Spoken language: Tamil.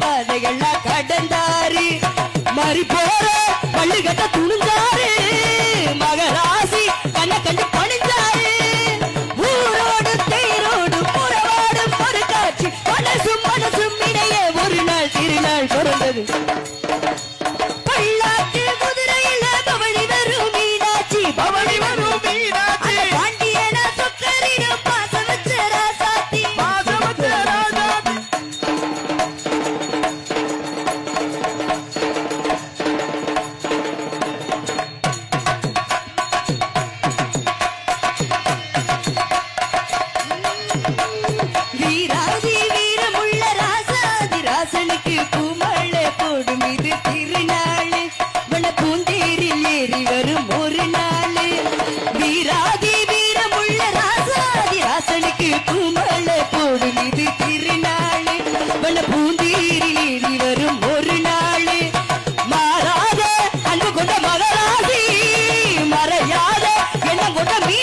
பாதைகள்லாம் கடந்தாரு. மாறி போற பள்ளி கட்ட துணிஞ்சாரு மகராசி கண்ண கண்டு பணிஞ்சாரு ஊரோடு தேரோடு புறவாடு ஒரு காட்சி மனசும் மனசும் இடையே ஒரு நாள் திருநாள் பிறந்தது. பள்ளாக்கு குதிரையில் பவனி வரும் மீனாட்சி. பவனி வரும் மீனாட்சி. গোটা বিয়ে